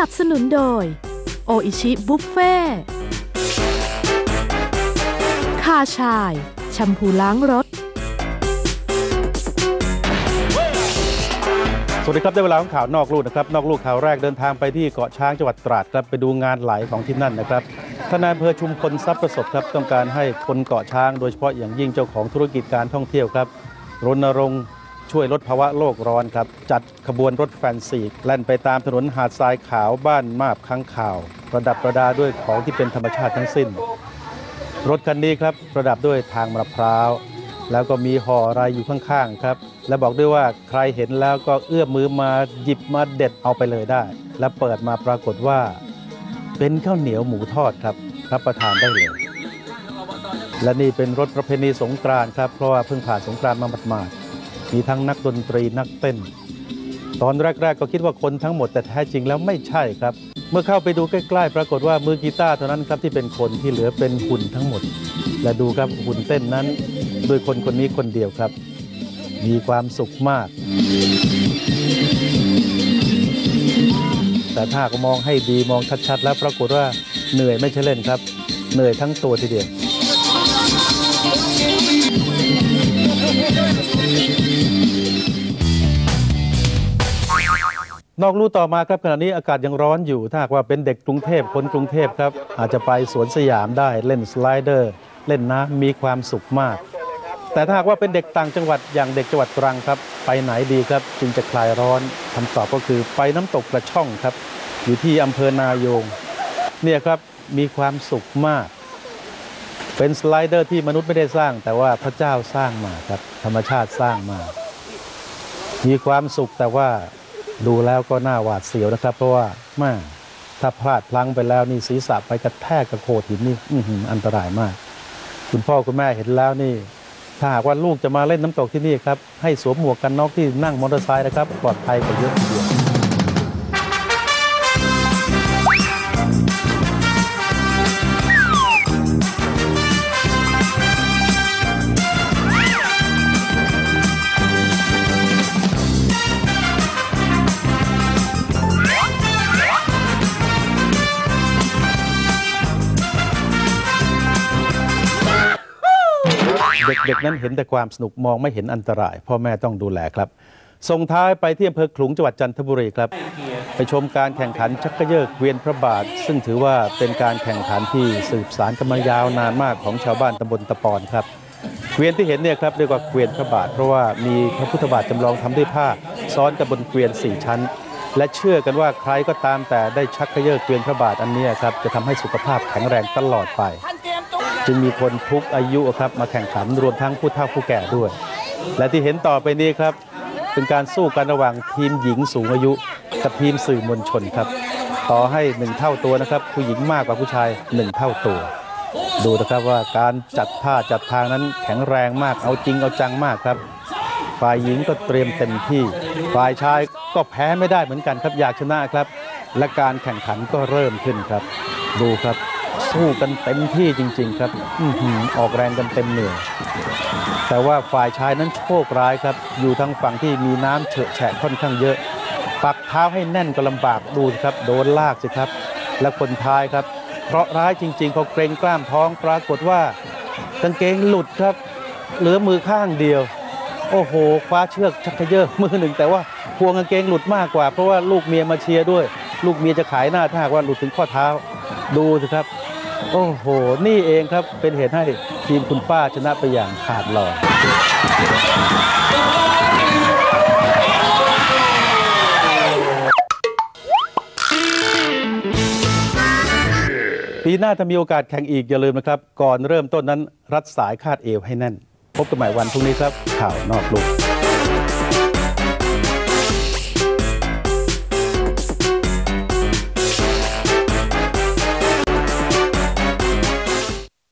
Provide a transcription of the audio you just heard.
นับสนุนโดย โออิชิบุฟเฟ่คาชาย แชมพูล้างรถ สวัสดีครับ ได้เวลาของข่าวนอกลูกนะครับ นอกลูกข่าวแรกเดินทางไปที่เกาะช้างจังหวัดตราดครับ ไปดูงานไหลของที่นั่นนะครับทนายอำเภอชุมพลทรัพย์ประสบครับต้องการให้คนเกาะช้าง โดยเฉพาะอย่างยิ่งเจ้าของธุรกิจการท่องเที่ยวครับรณรงค์ ช่วยลดภาวะโลกร้อนครับ จัดขบวนรถแฟนซีแล่นไปตามถนนหาดทรายขาวบ้านมาบค้างข่าว ประดับประดาด้วยของที่เป็นธรรมชาติทั้งสิ้น รถคันนี้ครับประดับด้วยทางมะพร้าว แล้วก็มีห่ออะไรอยู่ข้างๆครับ และบอกด้วยว่าใครเห็นแล้วก็เอื้อมมือมาหยิบมาเด็ดเอาไปเลยได้ และเปิดมาปรากฏว่า เป็นข้าวเหนียวหมูทอดครับรับประทานได้เลยและนี่เป็นรถประเพณีสงกรานต์ครับเพราะว่าเพิ่งผ่านสงกรานต์มาหมาดๆ มีทั้งนักดนตรีนักเต้น ตอนแรก ๆ ก็คิดว่าคนทั้งหมดแต่แท้จริงแล้วไม่ใช่ครับ เมื่อเข้าไปดูใกล้ๆ ปรากฏว่ามือกีตาร์เท่านั้นครับที่เป็นคนที่เหลือเป็นหุ่นทั้งหมด และดูครับหุ่นเต้นนั้นโดยคนคนนี้คนเดียวครับ มีความสุขมาก แต่ถ้าก็มองให้ดีมองชัดๆ แล้วปรากฏว่าเหนื่อยไม่ใช่เล่นครับ เหนื่อยทั้งตัวทีเดียว นอกลู่ต่อมาครับขณะนี้อากาศยังร้อนอยู่ ถ้าหากว่าเป็นเด็กกรุงเทพคนกรุงเทพครับ อาจจะไปสวนสยามได้เล่นสไลเดอร์ เล่นน้ำมีความสุขมาก แต่ถ้าหากว่าเป็นเด็กต่างจังหวัดอย่างเด็กจังหวัดตรังครับ ไปไหนดีครับ จึงจะคลายร้อนคำตอบก็คือไปน้ำตกกระช่องครับ อยู่ที่อำเภอนายง เนี่ยครับมีความสุขมาก เป็นสไลเดอร์ที่มนุษย์ไม่ได้สร้าง แต่ว่าพระเจ้าสร้างมาครับธรรมชาติสร้างมา มีความสุขแต่ว่า ดูแล้วก็น่าหวาดเสียวนะครับ เพราะว่าแม่ถ้าพลาดพลั้งไปแล้วนี่ศีรษะไปกระแทกกับโขดหินนี่อืออันตรายมาก คุณพ่อคุณแม่เห็นแล้วนี่ ถ้าหากว่าลูกจะมาเล่นน้ำตกที่นี่ครับ ให้สวมหมวกกันน็อกที่นั่งมอเตอร์ไซค์นะครับปลอดภัยกว่าเยอะทีเดียว เด็กๆนั้นเห็นแต่ความสนุกมองไม่เห็นอันตราย พ่อแม่ต้องดูแลครับ ส่งท้ายไปที่อำเภอขลุงจังหวัดจันทบุรีครับ ไปชมการแข่งขันชักเยิกเวียนพระบาท ซึ่งถือว่าเป็นการแข่งขันที่สืบสารกันมายาวนานมากของชาวบ้านตำบลตะปอนครับเกวียนที่เห็นเนี่ยครับเรียกว่าเกวียนพระบาท เพราะว่ามีพระพุทธบาทจำลองทำด้วยผ้า ซ้อนกับบนเกวียนสี่ชั้น และเชื่อกันว่าใครก็ตามแต่ได้ชักเขยิกเกวียนพระบาทอันนี้ครับจะทำให้สุขภาพแข็งแรงตลอดไป จึงมีคนทุกอายุครับมาแข่งขันรวมทั้งผู้เฒ่าผู้แก่ด้วย และที่เห็นต่อไปนี้ครับ เป็นการสู้กันระหว่างทีมหญิงสูงอายุ กับทีมสื่อมวลชนครับ ต่อให้หนึ่งเท่าตัวนะครับ ผู้หญิงมากกว่าผู้ชายหนึ่งเท่าตัว ดูนะครับว่าการจัดท่าจัดทางนั้นแข็งแรงมากเอาจริงเอาจังมากครับ ฝ่ายหญิงก็เตรียมเต็มที่ ฝ่ายชายก็แพ้ไม่ได้เหมือนกันครับอยากชนะครับ และการแข่งขันก็เริ่มขึ้นครับ ดูครับ สู้กันเต็มที่จริง ๆ ครับอออกแรงกันเต็มเหนื่อยแต่ว่าฝ่ายชายนั้นโชคร้ายครับ อยู่ทางฝั่งที่มีน้ำเฉอะแฉะค่อนข้างเยอะ ปักเท้าให้แน่นก็ลำบากดูสิครับ โดนลากสิครับ และคนท้ายครับ เพราะร้ายจริงๆเขาเกรงกล้ามท้องปรากฏว่ากางเกงหลุดครับ เหลือมือข้างเดียว โอ้โห คว้าเชือกชักเยอมือหนึ่งแต่ว่าพวงกางเกงหลุดมากกว่า เพราะว่าลูกเมียมาเชียร์ด้วย ลูกเมียจะขายหน้าถ้าหากว่าหลุดถึงข้อเท้า ดูสิครับ โอ้โห นี่เองครับเป็นเหตุให้ทีมคุณป้าชนะไปอย่างขาดลอยปีหน้าถ้ามีโอกาสแข่งอีกอย่าลืมนะครับ ก่อนเริ่มต้นนั้นรัดสายคาดเอวให้แน่น พบกันใหม่วันพรุ่งนี้ครับ ข่าวนอกลูก